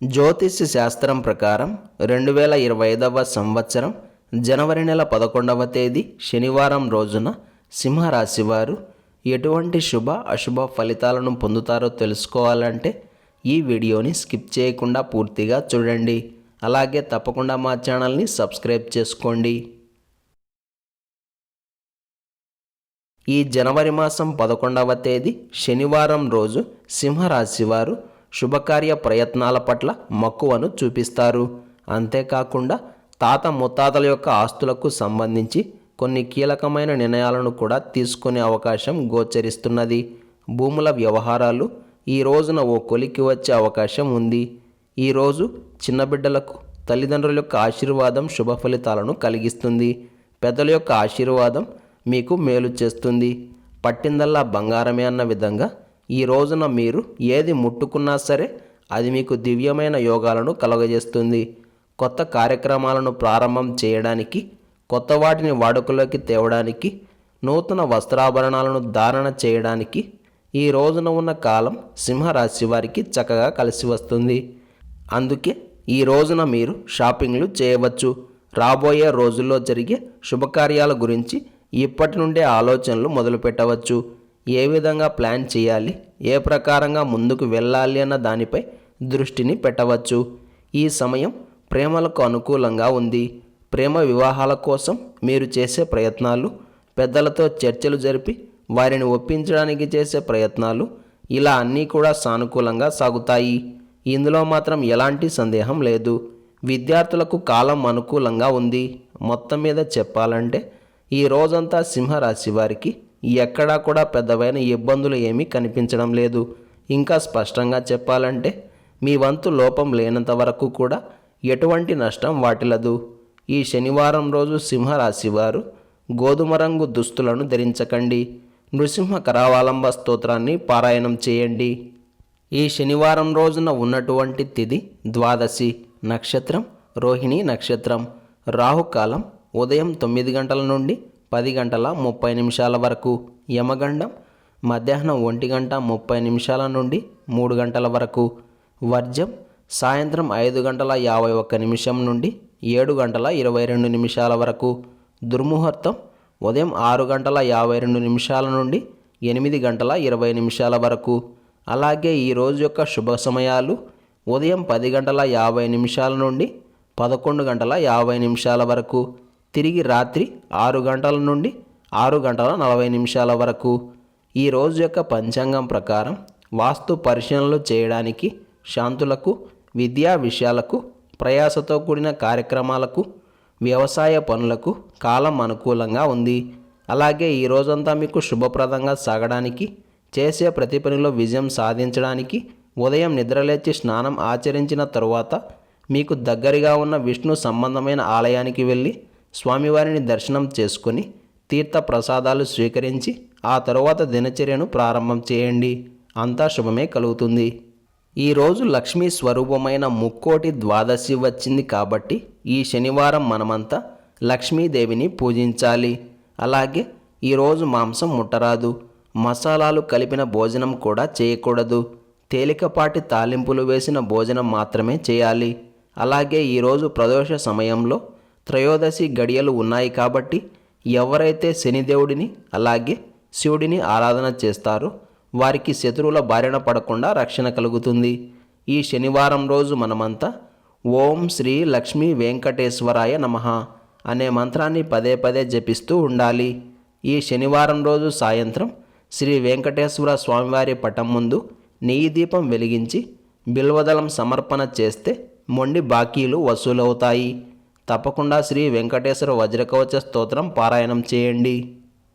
జ్యోతిష్ శాస్త్రం ప్రకారం రెండు వేల ఇరవై ఐదవ సంవత్సరం జనవరి నెల పదకొండవ తేదీ శనివారం రోజున సింహరాశి వారు ఎటువంటి శుభ అశుభ ఫలితాలను పొందుతారో తెలుసుకోవాలంటే ఈ వీడియోని స్కిప్ చేయకుండా పూర్తిగా చూడండి. అలాగే తప్పకుండా మా ఛానల్ని సబ్స్క్రైబ్ చేసుకోండి. ఈ జనవరి మాసం పదకొండవ తేదీ శనివారం రోజు సింహరాశి వారు శుభకార్య ప్రయత్నాల పట్ల మక్కువను చూపిస్తారు. అంతేకాకుండా తాత ముత్తాతల యొక్క ఆస్తులకు సంబంధించి కొన్ని కీలకమైన నిర్ణయాలను కూడా తీసుకునే అవకాశం గోచరిస్తున్నది. భూముల వ్యవహారాలు ఈ రోజున ఓ కొలికి వచ్చే అవకాశం ఉంది. ఈరోజు చిన్న బిడ్డలకు తల్లిదండ్రుల యొక్క ఆశీర్వాదం శుభ ఫలితాలను కలిగిస్తుంది. పెద్దల యొక్క ఆశీర్వాదం మీకు మేలు చేస్తుంది. పట్టిందల్లా బంగారమే అన్న విధంగా ఈ రోజున మీరు ఏది ముట్టుకున్నా సరే అది మీకు దివ్యమైన యోగాలను కలుగజేస్తుంది. కొత్త కార్యక్రమాలను ప్రారంభం చేయడానికి కొత్త వాటిని వాడుకలోకి తేవడానికి నూతన వస్త్రాభరణాలను ధారణ చేయడానికి ఈ రోజున ఉన్న కాలం సింహరాశి వారికి చక్కగా కలిసి వస్తుంది. అందుకే ఈ రోజున మీరు షాపింగ్లు చేయవచ్చు. రాబోయే రోజుల్లో జరిగే శుభకార్యాల గురించి ఇప్పటి నుండే ఆలోచనలు మొదలు పెట్టవచ్చు ఏ విధంగా ప్లాన్ చేయాలి ఏ ప్రకారంగా ముందుకు వెళ్ళాలి అన్న దానిపై దృష్టిని పెట్టవచ్చు. ఈ సమయం ప్రేమలకు అనుకూలంగా ఉంది. ప్రేమ వివాహాల కోసం మీరు చేసే ప్రయత్నాలు పెద్దలతో చర్చలు జరిపి వారిని ఒప్పించడానికి చేసే ప్రయత్నాలు ఇలా అన్నీ కూడా సానుకూలంగా సాగుతాయి. ఇందులో మాత్రం ఎలాంటి సందేహం లేదు. విద్యార్థులకు కాలం అనుకూలంగా ఉంది. మొత్తం మీద చెప్పాలంటే ఈ రోజంతా సింహరాశి వారికి ఎక్కడా కూడా పెద్దవైన ఇబ్బందులు ఏమీ కనిపించడం లేదు. ఇంకా స్పష్టంగా చెప్పాలంటే మీ వంతు లోపం లేనంత వరకు కూడా ఎటువంటి నష్టం వాటిల్లదు. ఈ శనివారం రోజు సింహరాశి వారు గోధుమ రంగు దుస్తులను ధరించకండి. నృసింహ కరావలంబ స్తోత్రాన్ని పారాయణం చేయండి. ఈ శనివారం రోజున ఉన్నటువంటి తిథి ద్వాదశి నక్షత్రం రోహిణి నక్షత్రం రాహుకాలం ఉదయం తొమ్మిది గంటల నుండి పది గంటల ముప్పై నిమిషాల వరకు. యమగండం మధ్యాహ్నం ఒంటి గంట ముప్పై నిమిషాల నుండి మూడు గంటల వరకు. వర్జం సాయంత్రం ఐదు గంటల యాభై ఒక్క నిమిషం నుండి ఏడు గంటల ఇరవై రెండు నిమిషాల వరకు. దుర్ముహూర్తం ఉదయం ఆరు గంటల యాభై రెండు నిమిషాల నుండి ఎనిమిది గంటల ఇరవై నిమిషాల వరకు. అలాగే ఈ రోజు యొక్క శుభ సమయాలు ఉదయం పది గంటల యాభై నిమిషాల నుండి పదకొండు గంటల యాభై నిమిషాల వరకు. తిరిగి రాత్రి ఆరు గంటల నుండి ఆరు గంటల నలభై నిమిషాల వరకు. ఈ రోజు యొక్క పంచాంగం ప్రకారం వాస్తు పరిశీలనలు చేయడానికి శాంతులకు విద్యా విషయాలకు ప్రయాసతో కూడిన కార్యక్రమాలకు వ్యవసాయ పనులకు కాలం అనుకూలంగా ఉంది. అలాగే ఈ రోజంతా మీకు శుభప్రదంగా సాగడానికి చేసే ప్రతి పనిలో విజయం సాధించడానికి ఉదయం నిద్రలేచి స్నానం ఆచరించిన తరువాత మీకు దగ్గరగా ఉన్న విష్ణు సంబంధమైన ఆలయానికి వెళ్ళి స్వామివారిని దర్శనం చేసుకొని తీర్థ ప్రసాదాలు స్వీకరించి ఆ తరువాత దినచర్యను ప్రారంభం చేయండి. అంతా శుభమే కలుగుతుంది. ఈరోజు లక్ష్మీ స్వరూపమైన ముక్కోటి ద్వాదశి వచ్చింది కాబట్టి ఈ శనివారం మనమంతా లక్ష్మీదేవిని పూజించాలి. అలాగే ఈరోజు మాంసం ముట్టరాదు. మసాలాలు కలిపిన భోజనం కూడా చేయకూడదు. తేలికపాటి తాలింపులు వేసిన భోజనం మాత్రమే చేయాలి. అలాగే ఈరోజు ప్రదోష సమయంలో త్రయోదశి గడియలు ఉన్నాయి కాబట్టి ఎవరైతే శనిదేవుడిని అలాగే శివుడిని ఆరాధన చేస్తారో వారికి శత్రువుల బారిన పడకుండా రక్షణ కలుగుతుంది. ఈ శనివారం రోజు మనమంతా ఓం శ్రీ లక్ష్మీ వెంకటేశ్వరాయ నమః అనే మంత్రాన్ని పదే పదే జపిస్తూ ఉండాలి. ఈ శనివారం రోజు సాయంత్రం శ్రీ వెంకటేశ్వర స్వామివారి పటం ముందు నెయ్యి దీపం వెలిగించి బిల్వదళం సమర్పణ చేస్తే మొండి బాకీలు వసూలవుతాయి. తప్పకుండా శ్రీ వెంకటేశ్వర వజ్రకవచ స్తోత్రం పారాయణం చేయండి.